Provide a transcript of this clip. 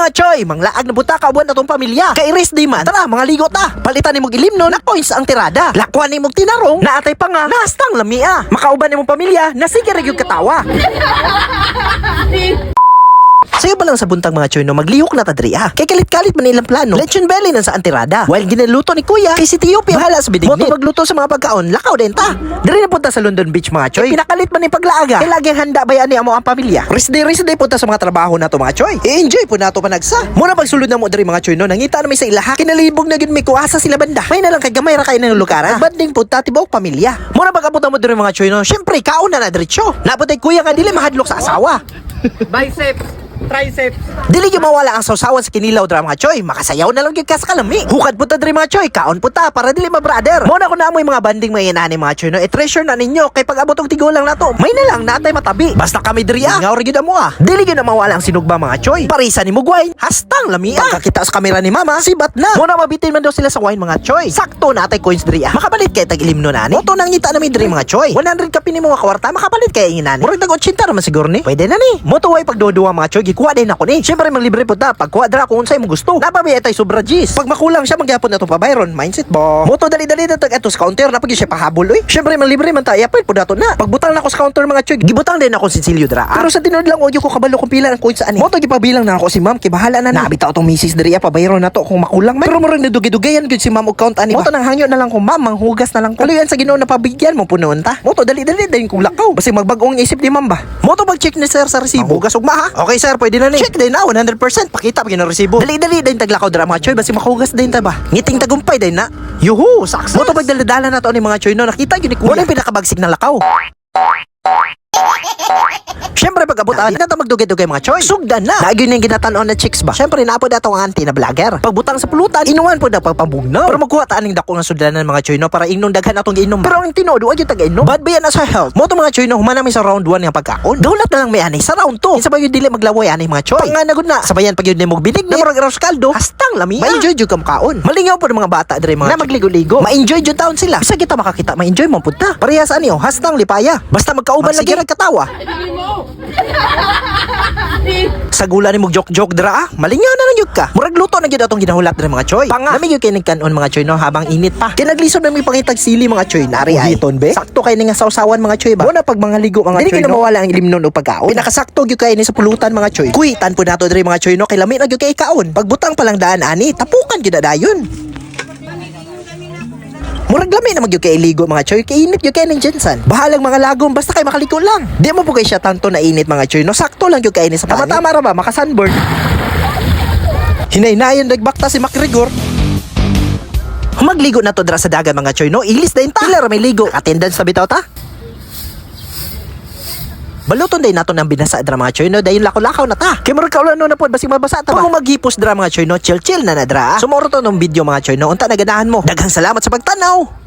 mga choy, manglaag na buta ka na tong pamilya. Kay Iris di man, tara mga ligo ta. Palitan ni mong ilim no, na coins ang tirada. Lakwan ni mong tinarong, naatay pa nga, nastang lamia. Makauban ni mong pamilya, nasige rin yung katawa. Sayo pa lang sa buntang mga choy no, maglihok na tadri ah. Kay kalit-kalit man nilang plano. Lechon belly na sa antirada. While ginaluto ni Kuya, kay si Tio bahala sa bidignit. Moto magluto sa mga pagkaon, lakaw din ta. Dari na punta sa London Beach mga choy. Pinakalit man ni paglaaga. Kay laging handa ba yan ni amo ang pamilya. Rest day, rest day punta sa mga trabaho na to mga choy. I-enjoy po na to panagsa. Muna pagsulod na mo dari mga choy no, nangita na may sa ilaha. Kinalibog na gid may kuasa sila banda. May na lang kay gamay ra kay ng lugaran. Banding punta tibuok pamilya. Muna pagabot mo dari mga choy no, syempre kaon na na diretso. Naputay kuya nga dili mahadlok sa asawa. Biceps, triceps. Dili yung mawala ang sausawan sa kinilaw dra mga choy. Makasayaw na lang yung kas kalami. Hukad po ta diri mga choy. Kaon po ta para dili ma-brother. Muna ko na mo mga banding mga inani mga choy. No? I-treasure na ninyo. Kay pag abot og tigo lang na to. May na lang natay matabi. Basta kami diri ah. Ngaw rin mo ah. Dili yun na mawala ang sinugba mga choy. Parisa ni Mugway. Hastang lami ah. Pagkakita sa kamera ni mama, sibat na. Muna mabitin man daw sila sa wine mga choy. Sakto natay coins diri ah. Makabalit kay tag ilim no nani. Moto nang ngita namin diri mga choy. 100 ka pini mga kwarta makabalit kay inani. Murag tag 80 naman siguro ni. Pwede na ni. Moto way pagduduwa mga choy. Gikuha din ako ni. Siyempre maglibre po ta. Pag kwadra kung unsay mo gusto. Napabi tay sobra gis. Pag makulang siya magyapon na to pa Byron. Mindset bo. Moto dali-dali na tag eto sa counter. Napag siya pahabol oy. Siyempre manlibre man ta. Yapay po dato na. Pagbutang na ako sa counter mga choy. Gibutang din ako si Silio dra. Pero sa tinod lang audio ko kabalo kung pila ang coins ani. Moto gipabilang na ako si ma'am. Kay bahala na na. Nabitaw tong misis diri pa Byron na to kung makulang man. Pero murag nadugi-dugayan gyud si ma'am og count ani. Moto nang hangyo na lang ko ma'am. Manghugas na lang ko. Kaluyan sa Ginoo na pabigyan mo punon ta. Moto dali-dali din kung lakaw. Basta magbagong isip ni ma'am ba. Moto mag-check ni sir sa resibo. Hugas ugma ha. Okay sir, pwede na ni. Check din na 100%. Pakita pa ng resibo. Dali-dali din taglakaw dra mga choy basi makahugas din ta ba. Ngiting tagumpay din na. Yuhu, success. Moto pagdaladala na to ni mga choy no. Nakita gyud ni kuya. Wala yung pinakabagsik na lakaw. Siyempre pag abot ah, ta magdugay-dugay mga choy. Sugdan na. Lagi yung ginatanon na chicks ba? Siyempre naapod ato ang auntie na vlogger. Pagbutang sa pulutan, inuwan po na pagpambugnaw. Pero magkuha ta aning dako nga sudlanan mga choy no para ingnon daghan atong giinom. Pero ang tinodo ay taga inom. Bad ba yan na sa health? Moto mga choy no human sa round 1 nga pagkaon. Daulat na lang may ani sa round 2. Isa ba yung dili maglaway ani mga choy? Panganagod na. Sabayan pag yun ni mog binig na murag raws kaldo. Hastang lami. Ma-enjoy jud kam kaon. Malingaw po ng mga bata dire mga na magligo-ligo. Ma-enjoy jud taon sila. Bisa kita makakita ma-enjoy mo punta. Parehas ani oh, hastang lipaya. Basta magkauban lagi katawa. Sa gula ni mong joke-joke dra ah. Malingaw na lang ka. Murag luto na gyud atong ginahulap dra mga choy. Panga. Nami gyud kay nagkanon mga choy no habang init pa. Kinaglisod na may pangitag sili mga choy nari ay. Uhiton be. Sakto kay nga sausawan mga choy ba. Muna pag mga ligo mga choy. Dili no? mawala ang limnon o pagkaon. Pinakasakto gyud kay ni sa pulutan mga choy. Kuitan po nato diri mga choy no kay lami na gyud kay kaon. Pagbutang pa lang daan ani tapukan gyud na dayon. Murag lami na magyud kay iligo mga choy kay init gyud kay ning Jensen. Bahalang mga lagom basta kay makaliko lang. Di mo po kay siya tanto na init mga choy no sakto lang gyud kay ini sa panit. Tama-tama ra ba maka sunburn. Hinay-nayon nagbakta si McGregor. Magligo na to dra sa dagat mga choy no. Ilis din ta. Ilar may ligo. Attendance sa bitaw ta. Baluton day nato ng binasa dra mga choy no dayon lakaw-lakaw na ta. Kay murag kaulan no na pod basig mabasa ta. Kung maghipos dra mga choy no chill chill na na dra. Sumoro to ng video mga choy no unta na ganahan mo. Daghang salamat sa pagtanaw.